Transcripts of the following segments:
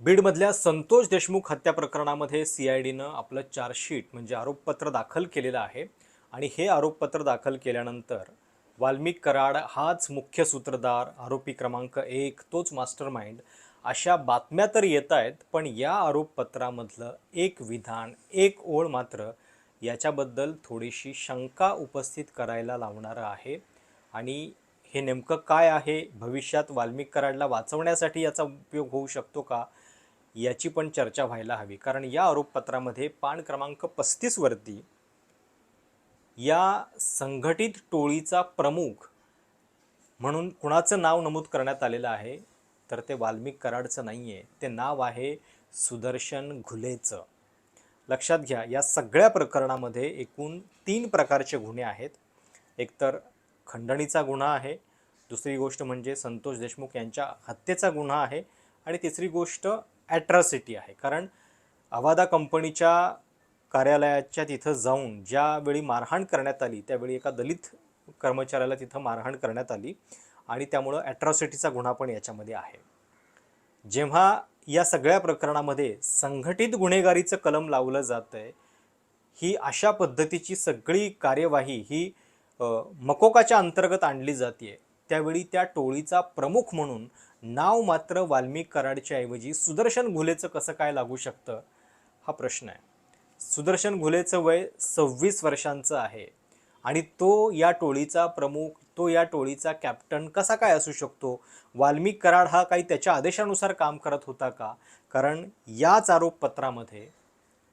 बीडमधल्या संतोष देशमुख हत्या प्रकरणामध्ये C I डीनं आपलं चार्जशीट म्हणजे आरोपपत्र दाखल केलेलं आहे. आणि हे आरोपपत्र दाखल केल्यानंतर वाल्मिक कराड हाच मुख्य सूत्रधार आरोपी क्रमांक एक तोच मास्टर माइंड अशा बातम्या तर येत आहेत पण या आरोपपत्रामधलं एक विधान एक ओळ मात्र याच्याबद्दल थोडीशी शंका उपस्थित करायला लावणारं आहे. आणि हे नेमकं काय आहे? भविष्यात वाल्मिक कराडला वाचवण्यासाठी याचा उपयोग होऊ शकतो का? याची पण चर्चा व्हायला हवी. कारण या आरोपपत्रामध्ये पान क्रमांक पस्तीसवरती या संघटित टोळीचा प्रमुख म्हणून कुणाचं नाव नमूद करण्यात आलेलं आहे तर ते वाल्मिक कराडचं नाही आहे ते नाव आहे सुदर्शन घुलेचं. लक्षात घ्या या सगळ्या प्रकरणामध्ये एकूण तीन प्रकारचे गुन्हे आहेत. एकतर खंडणीचा गुन्हा आहे दुसरी गोष्ट म्हणजे संतोष देशमुख यांच्या हत्येचा गुन्हा आहे आणि तिसरी गोष्ट ॲट्रॉसिटी आहे. कारण अवादा कंपनीच्या कार्यालयाच्या तिथं जाऊन ज्यावेळी मारहाण करण्यात आली त्यावेळी एका दलित कर्मचाऱ्याला तिथं मारहाण करण्यात आली आणि त्यामुळं ॲट्रॉसिटीचा गुन्हा पण याच्यामध्ये आहे. जेव्हा या सगळ्या प्रकरणामध्ये संघटित गुन्हेगारीचं कलम लावलं जातं आहे ही अशा पद्धतीची सगळी कार्यवाही ही मकोकाच्या अंतर्गत आणली जाते त्यावेळी त्या टोळीचा प्रमुख म्हणून नाव मात्र वाल्मिक कराडच्या ऐवजी सुदर्शन घुलेचं कसं काय लागू शकतं? हा प्रश्न आहे. सुदर्शन घुलेचं वय सव्वीस वर्षांचं आहे आणि तो या टोळीचा प्रमुख तो या टोळीचा कॅप्टन कसा काय असू शकतो? वाल्मिक कराड हा काही त्याच्या आदेशानुसार काम करत होता का? कारण याच आरोपपत्रामध्ये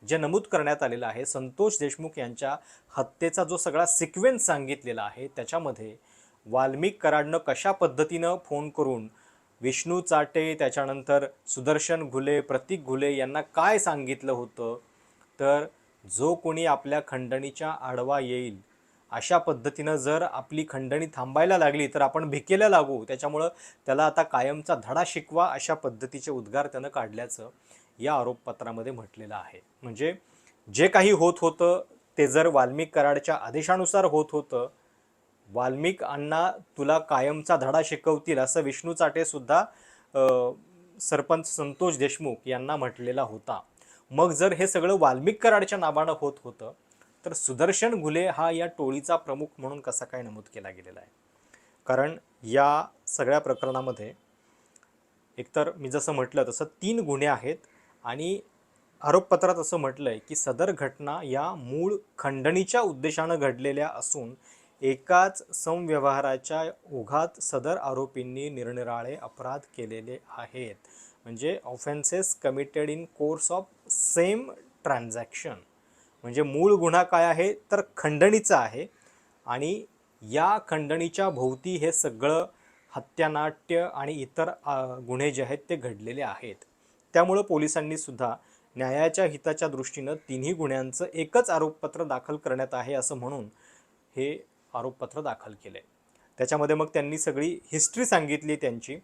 जे नमूद करण्यात आलेलं आहे संतोष देशमुख यांच्या हत्येचा जो सगळा सिक्वेन्स सांगितलेला आहे त्याच्यामध्ये वाल्मिक कराडनं कशा पद्धतीनं फोन करून विष्णू चाटे त्याच्यानंतर सुदर्शन घुले प्रतीक घुले यांना काय सांगितलं होतं? तर जो कोणी आपल्या खंडणीच्या आडवा येईल अशा पद्धतीनं जर आपली खंडणी थांबायला लागली तर आपण भिकेला लागू. त्याच्यामुळं त्याला आता कायमचा धडा शिकवा अशा पद्धतीचे उद्गार त्यानं काढल्याचं या आरोपपत्रामध्ये म्हटलेलं आहे. म्हणजे जे काही होत होतं ते जर वाल्मिक कराडच्या आदेशानुसार होत होतं वाल्मिक अण्णा तुला कायमचा धडा शिकवतील असं विष्णू चाटे सुद्धा सरपंच संतोष देशमुख यांना म्हटलेला होता. मग जर हे सगळं वाल्मिक कराडच्या नावानं होत होतं तर सुदर्शन घुले हा या टोळीचा प्रमुख म्हणून कसा काय नमूद केला गेलेला आहे? कारण या सगळ्या प्रकरणामध्ये एकतर मी जसं म्हटलं तसं तीन गुन्हे आहेत आणि आरोपपत्रात असं म्हटलं आहे की सदर घटना या मूळ खंडणीच्या उद्देशानं घडलेल्या असून एकाच संव्यवहाराच्या ओघात सदर आरोपींनी निरनिराळे अपराध केलेले आहेत. म्हणजे offences committed in course of same transaction म्हणजे मूळ गुन्हा काय आहे? तर खंडणीचा आहे. आणि या खंडणीच्या भोवती हे सगळं हत्यानाट्य आणि इतर गुन्हे जे आहेत ते घडलेले आहेत. त्यामुळं पोलिसांनी सुद्धा न्यायाच्या हिताच्या दृष्टीनं तिन्ही गुन्ह्यांचं एकच आरोपपत्र दाखल करण्यात आहे असं म्हणून हे आरोपपत्र दाखल केलं. आहे त्याच्यामध्ये मग त्यांनी सगळी हिस्ट्री सांगितली त्यांची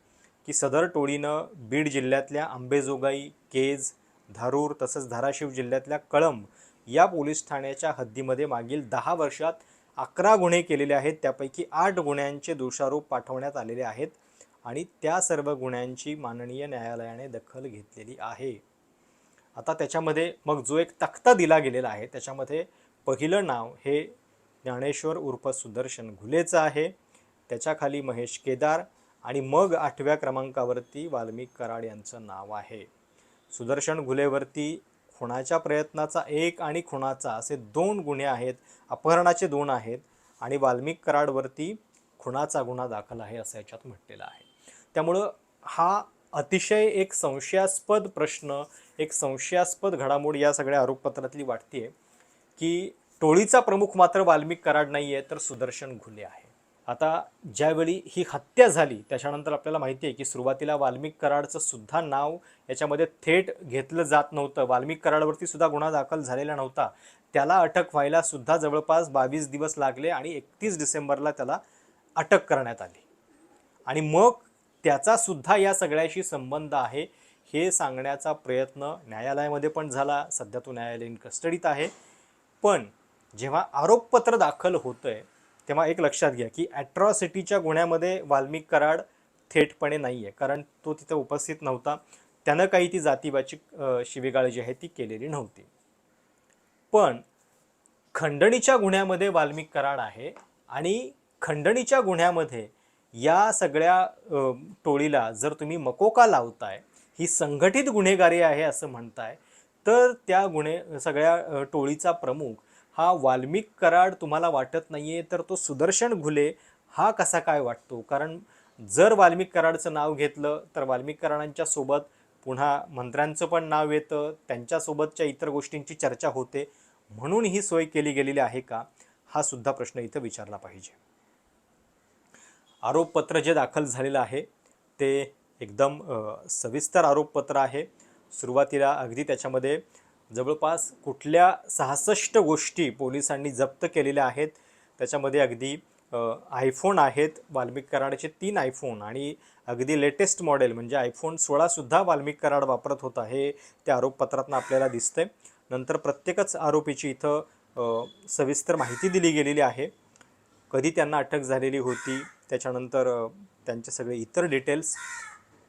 की सदर टोळीनं बीड जिल्ह्यातल्या आंबेजोगाई केज धारूर तसंच धाराशिव जिल्ह्यातल्या कळंब या पोलीस ठाण्याच्या हद्दीमध्ये मागील दहा वर्षात अकरा गुन्हे केलेले आहेत. त्यापैकी आठ गुन्ह्यांचे दोषारोप पाठवण्यात आलेले आहेत आणि त्या सर्व गुन्ह्यांची माननीय न्यायालयाने दखल घेतलेली आहे. आता त्याच्यामध्ये मग जो एक तक्ता दिला गेलेला आहे त्याच्यामध्ये पहिलं नाव हे ज्ञानेश्वर उर्फ सुदर्शन घुलेचं आहे. त्याच्याखाली महेश केदार आणि मग आठव्या क्रमांकावरती वाल्मिक कराड यांचं नाव आहे. सुदर्शन घुलेवरती खुणाच्या प्रयत्नाचा एक आणि खुणाचा असे दोन गुन्हे आहेत अपहरणाचे दोन आहेत आणि वाल्मिक कराडवरती खुणाचा गुन्हा दाखल आहे असं याच्यात म्हटलेलं आहे. त्यामुळं हा अतिशय एक संशयास्पद प्रश्न एक संशयास्पद घडामोड या सगळ्या आरोपपत्रातली वाटते की टोळीचा प्रमुख मात्र वाल्मिक कराड नाही आहे तर सुदर्शन घुले आहे. आता ज्यावेळी ही हत्या झाली त्याच्यानंतर आपल्याला माहिती आहे की सुरुवातीला वाल्मिक कराडचं सुद्धा नाव याच्यामध्ये थेट घेतलं जात नव्हतं. वाल्मिक कराडवरती सुद्धा गुन्हा दाखल झालेला नव्हता. त्याला अटक व्हायला सुद्धा जवळपास बावीस दिवस लागले आणि एकतीस डिसेंबरला त्याला अटक करण्यात आली. आणि मग त्याचा सुद्धा या सगळ्याशी संबंध आहे हे सांगण्याचा प्रयत्न न्यायालयामध्ये पण झाला. सध्या तो न्यायालयीन कस्टडीत आहे. पण जेव्हा आरोपपत्र दाखल होतंय तेव्हा एक लक्षात घ्या की ॲट्रॉसिटीच्या गुन्ह्यामध्ये वाल्मिक कराड थेटपणे नाही आहे कारण तो तिथं उपस्थित नव्हता. त्यानं काही ती जातीवाची अ, शिवीगाळ जी आहे ती केलेली नव्हती. पण खंडणीच्या गुन्ह्यामध्ये वाल्मिक कराड आहे आणि खंडणीच्या गुन्ह्यामध्ये या सगळ्या टोळीला जर तुम्ही मकोका लावताय ही संघटित गुन्हेगारी आहे असं म्हणताय तर त्या गुन्हे सगळ्या टोळीचा प्रमुख हा वाल्मिक कराड तुम्हाला वाटत नाही आहे तर तो सुदर्शन घुले हा कसा काय वाटतो? कारण जर वाल्मिक कराडचं नाव घेतलं तर वाल्मिक कराडांच्या सोबत पुन्हा मंत्र्यांचं पण नाव येतं त्यांच्यासोबतच्या इतर गोष्टींची चर्चा होते. म्हणून ही सोय केली गेलेली आहे का? हा सुद्धा प्रश्न इथं विचारला पाहिजे. आरोपपत्र जे दाखल झालेलं आहे ते एकदम सविस्तर आरोपपत्र आहे. सुरुवातीला अगदी त्याच्यामध्ये जवळपास कुठल्या सहासष्ट गोष्टी पोलिसांनी जप्त केलेल्या आहेत त्याच्यामध्ये अगदी आयफोन आहेत वाल्मिक कराडचे तीन आयफोन आणि अगदी लेटेस्ट मॉडेल म्हणजे आयफोन सोळासुद्धा वाल्मिक कराड वापरत होता हे त्या आरोपपत्रातनं आपल्याला दिसतंय. नंतर प्रत्येकच आरोपीची इथं सविस्तर माहिती दिली गेलेली आहे. कधी त्यांना अटक झालेली होती त्याच्यानंतर त्यांचे सगळे इतर डिटेल्स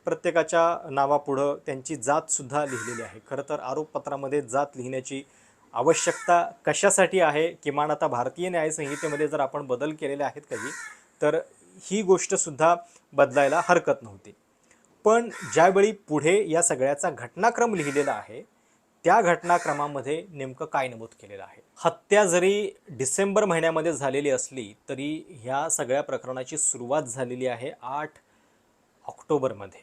प्रत्येकाच्या नावापुढं त्यांची जातसुद्धा लिहिलेली आहे. खरं तर आरोपपत्रामध्ये जात लिहिण्याची आवश्यकता कशासाठी आहे? किमान आता भारतीय न्यायसंहितेमध्ये जर आपण बदल केलेले आहेत कधी तर ही गोष्टसुद्धा बदलायला हरकत नव्हती. पण ज्यावेळी पुढे या सगळ्याचा घटनाक्रम लिहिलेला आहे त्या घटनाक्रमामध्ये नेमकं काय नमूद केलेलं आहे? हत्या जरी डिसेंबर महिन्यामध्ये झालेली असली तरी ह्या सगळ्या प्रकरणाची सुरुवात झालेली आहे आठ ऑक्टोबरमध्ये.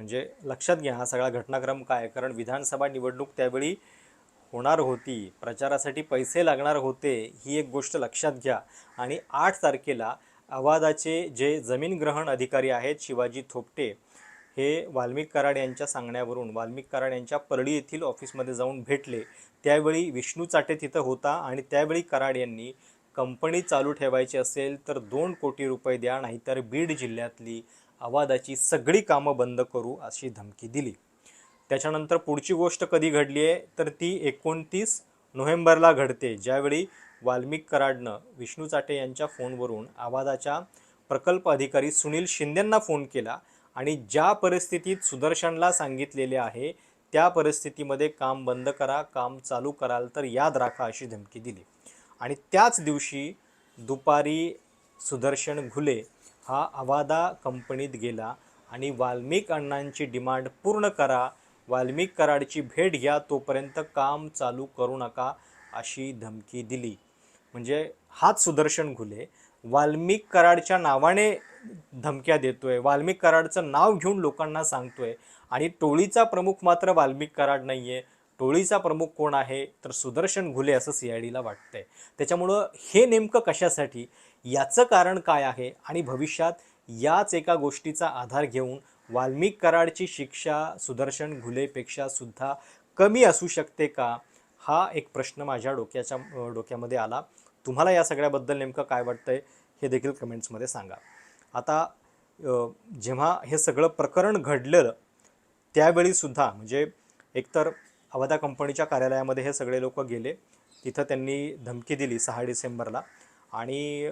म्हणजे लक्षात घ्या हा सगळा घटनाक्रम काय? कारण विधानसभा निवडणूक त्यावेळी होणार होती. प्रचारासाठी पैसे लागणार होते ही एक गोष्ट लक्षात घ्या. आणि आठ तारखेला आवाजाचे जे जमीन ग्रहण अधिकारी आहेत शिवाजी थोपटे हे वाल्मिक कराड यांच्या सांगण्यावरून वाल्मिक कराड यांच्या परळी येथील ऑफिसमध्ये जाऊन भेटले. त्यावेळी विष्णू चाटे तिथं होता आणि त्यावेळी कराड यांनी कंपनी चालू ठेवायची असेल तर दोन कोटी रुपये द्या नाहीतर बीड जिल्ह्यातली आवाजाची सगळी कामं बंद करू अशी धमकी दिली. त्याच्यानंतर पुढची गोष्ट कधी घडली आहे? तर ती एकोणतीस नोव्हेंबरला घडते ज्यावेळी वाल्मिक कराडनं विष्णू चाटे यांच्या फोनवरून आवाजाच्या प्रकल्प अधिकारी सुनील शिंदेंना फोन केला आणि ज्या परिस्थितीत सुदर्शनला सांगितलेले आहे त्या परिस्थितीमध्ये काम बंद करा काम चालू कराल तर याद राखा अशी धमकी दिली. आणि त्याच दिवशी दुपारी सुदर्शन घुले हा अवादा कंपनीत गेला आणि वाल्मिक अण्णांची डिमांड पूर्ण करा. वाल्मिक कराडची भेट घ्या तोपर्यंत काम चालू करू नका अशी धमकी दिली. म्हणजे हाच सुदर्शन घुले. वाल्मिक कराडच्या नावाने धमक्या देतोय. वाल्मिक कराडचं नाव घेऊन लोकांना सांगतोय. आणि टोळीचा प्रमुख मात्र वाल्मिक कराड नाहीये. टोळीचा प्रमुख कोण आहे? तर सुदर्शन घुले असं सी आय डीला वाटतंय. त्याच्यामुळं हे नेमकं कशासाठी? याचं कारण काय आहे आणि भविष्यात याच एका गोष्टीचा आधार घेऊन वाल्मिक कराडची शिक्षा सुदर्शन घुलेपेक्षा सुद्धा कमी असू शकते का? हा एक प्रश्न माझ्या डोक्याच्या डोक्यामध्ये आला. तुम्हाला या सगळ्याबद्दल नेमकं काय वाटतंय हे देखील कमेंट्समध्ये सांगा. आता जेव्हा हे सगळं प्रकरण घडलेलं त्यावेळीसुद्धा म्हणजे एकतर अवधा कंपनीच्या कार्यालयामध्ये हे सगळे लोक गेले तिथं त्यांनी धमकी दिली सहा डिसेंबरला. आणि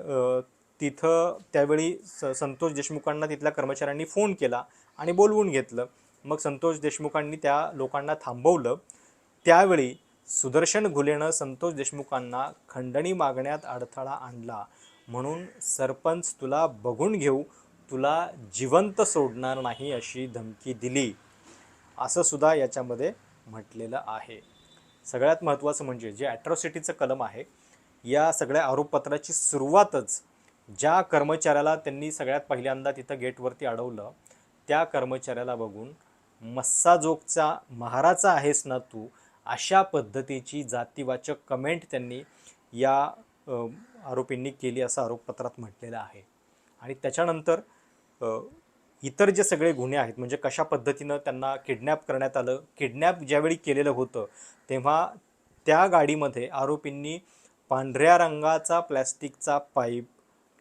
तिथं त्यावेळी स संतोष देशमुखांना तिथल्या कर्मचाऱ्यांनी फोन केला आणि बोलवून घेतलं. मग संतोष देशमुखांनी त्या लोकांना थांबवलं. त्यावेळी सुदर्शन घुलेनं संतोष देशमुखांना खंडणी मागण्यात अडथळा आणला. म्हणून सरपंच तुला बघून घेऊ तुला जिवंत सोडणार नाही अशी धमकी दिली. असं सुद्धा याच्यामध्ये म्हटलेलं आहे. सगळ्यात महत्त्वाचं म्हणजे जे ॲट्रॉसिटीचं कलम आहे या सगळ्या आरोपपत्राची सुरुवातच ज्या कर्मचाऱ्याला त्यांनी सगळ्यात पहिल्यांदा तिथं गेटवरती अडवलं त्या कर्मचाऱ्याला बघून मस्साजोगचा महाराचा आहेस ना तू? अशा पद्धतीची जातीवाचक कमेंट त्यांनी या आरोपींनी केली असं आरोपपत्रात म्हटलेलं आहे. आणि त्याच्यानंतर इतर जे सगळे गुन्हे आहेत म्हणजे कशा पद्धतीनं त्यांना किडनॅप करण्यात आलं किडनॅप ज्यावेळी केलेलं होतं तेव्हा त्या गाडीमध्ये आरोपींनी पांढऱ्या रंगाचा प्लॅस्टिकचा पाईप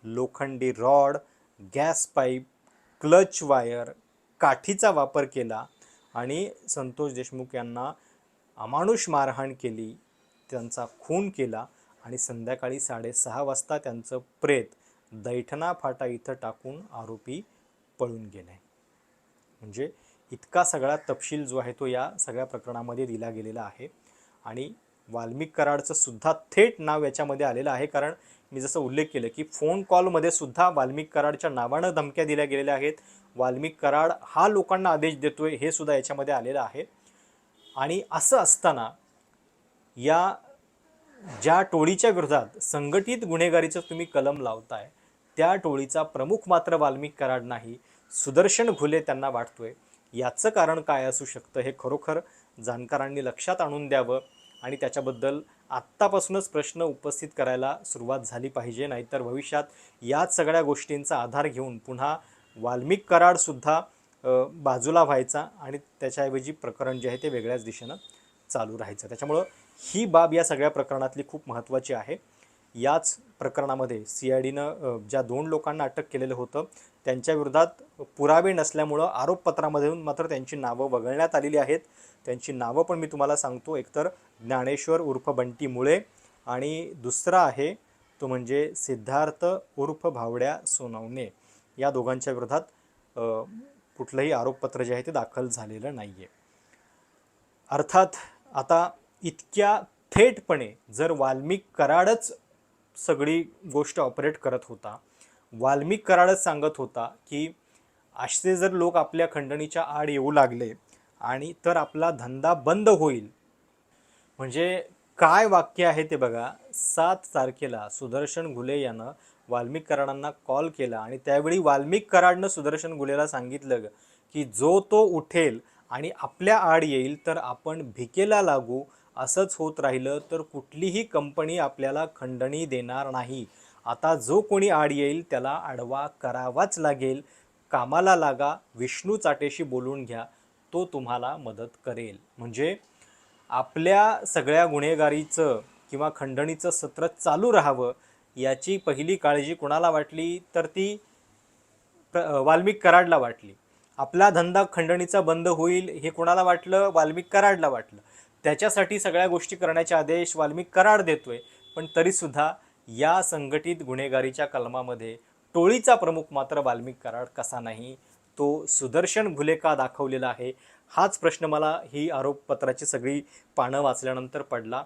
लोखंडी rod gas pipe clutch wire काठीचा वापर केला आणि संतोष देशमुख यांना अमानुष मारहाण केली त्यांचा खून केला आणि संध्याकाळी साडेसहा वाजता त्यांचं प्रेत दैठणा फाटा इथं टाकून आरोपी पळून गेले. म्हणजे इतका सगळा तपशील जो आहे तो या सगळ्या प्रकरणामध्ये दिला गेलेला आहे आणि वाल्मिक कराडचं सुद्धा थेट नाव याच्यामध्ये आलेलं आहे. कारण मी जसं उल्लेख केलं की फोन कॉलमध्ये सुद्धा वाल्मिक कराडच्या नावानं धमक्या दिल्या गेलेल्या आहेत. वाल्मिक कराड हा लोकांना आदेश देतोय हे सुद्धा याच्यामध्ये आलेलं आहे. आणि असं असताना या ज्या टोळीच्या विरोधात संघटित गुन्हेगारीचं तुम्ही कलम लावताय त्या टोळीचा प्रमुख मात्र वाल्मिक कराड नाही. सुदर्शन घुले त्यांना वाटतोय. याचं कारण काय असू शकतं हे खरोखर जाणकारांनी लक्षात आणून द्यावं. आणि त्याच्याबद्दल आत्तापासूनच प्रश्न उपस्थित करायला सुरुवात झाली पाहिजे नाहीतर भविष्यात याच सगळ्या गोष्टींचा आधार घेऊन पुन्हा वाल्मिक कराडसुद्धा बाजूला व्हायचा आणि त्याच्याऐवजी प्रकरण जे आहे ते वेगळ्याच दिशेनं चालू राहायचं. त्याच्यामुळं ही बाब या सगळ्या प्रकरणातली खूप महत्त्वाची आहे. याच प्रकरणामध्ये सी आय डीनं ज्या दोन लोकांना अटक केलेलं होतं त्यांच्या विरोधात पुरावे नसल्यामुळं आरोपपत्रामधून मात्र त्यांची नावं वगळण्यात आलेली आहेत. त्यांची नावं पण मी तुम्हाला सांगतो. एकतर ज्ञानेश्वर उर्फ बंटी मुळे आणि दुसरा आहे तो म्हणजे सिद्धार्थ उर्फ भावड्या सोनवणे. या दोघांच्या विरोधात कुठलंही आरोपपत्र जे आहे ते दाखल झालेलं नाही आहे अर्थात आता इतक्या थेटपणे जर वाल्मिक कराडच सगळी गोष्ट ऑपरेट करत होता. वाल्मिक कराडच सांगत होता की असे जर लोक आपल्या खंडणीच्या आड येऊ लागले आणि तर आपला धंदा बंद होईल. म्हणजे काय वाक्य आहे ते बघा. सात तारखेला सुदर्शन घुले यानं वाल्मिक कराडांना कॉल केला आणि त्यावेळी वाल्मिक कराडनं सुदर्शन घुलेला सांगितलं की जो तो उठेल आणि आपल्या आड येईल तर आपण भिकेला लागू असंच होत राहिलं तर कुठलीही कंपनी आपल्याला खंडणी देणार नाही. आता जो कोणी आड येईल त्याला आडवा करावाच लागेल. कामाला लागा विष्णू चाटेशी बोलून घ्या तो तुम्हाला मदत करेल. म्हणजे आपल्या सगळ्या गुन्हेगारीचं किंवा खंडणीचं सत्र चालू राहावं याची पहिली काळजी कोणाला वाटली? तर ती प्र- वाल्मिक कराडला वाटली. आपला धंदा खंडणीचा बंद होईल हे कोणाला वाटलं? वाल्मिक कराडला वाटलं. त्याच्यासाठी सगळ्या गोष्टी करण्याचे आदेश वाल्मिक कराड देतोय. पण तरीसुद्धा या संघटित गुन्हेगारीच्या कलमामध्ये टोळीचा प्रमुख मात्र वाल्मिक कराड कसा नाही तो सुदर्शन घुले का दाखवलेला आहे हाच प्रश्न मला ही आरोपपत्राची सगळी पानं वाचल्यानंतर पडला.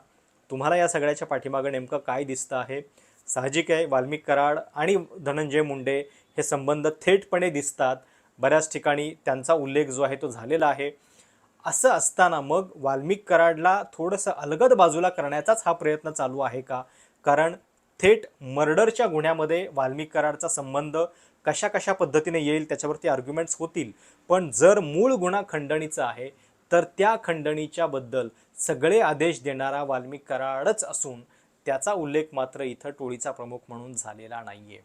तुम्हाला या सगळ्याच्या पाठीमागं नेमकं काय दिसतं आहे? साहजिक आहे वाल्मिक कराड आणि धनंजय मुंडे हे संबंध थेटपणे दिसतात. बऱ्याच ठिकाणी त्यांचा उल्लेख जो आहे तो झालेला आहे. असं असताना मग वाल्मिक कराडला थोडंसं अलगद बाजूला करण्याचाच हा प्रयत्न चालू आहे का? कारण थेट मर्डरच्या गुन्ह्यामध्ये वाल्मिक कराडचा संबंध कशा कशा पद्धतीने येईल त्याच्यावरती आर्ग्युमेंट्स होतील. पण जर मूळ गुन्हा खंडणीचा आहे तर त्या खंडणीच्या बद्दल सगळे आदेश देणारा वाल्मिक कराडच असून त्याचा उल्लेख मात्र इथं टोळीचा प्रमुख म्हणून झालेला नाहीये.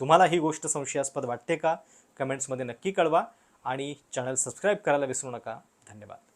तुम्हाला ही गोष्ट संशयास्पद वाटते का? कमेंट्समध्ये नक्की कळवा आणि चॅनल सबस्क्राईब करायला विसरू नका. धन्यवाद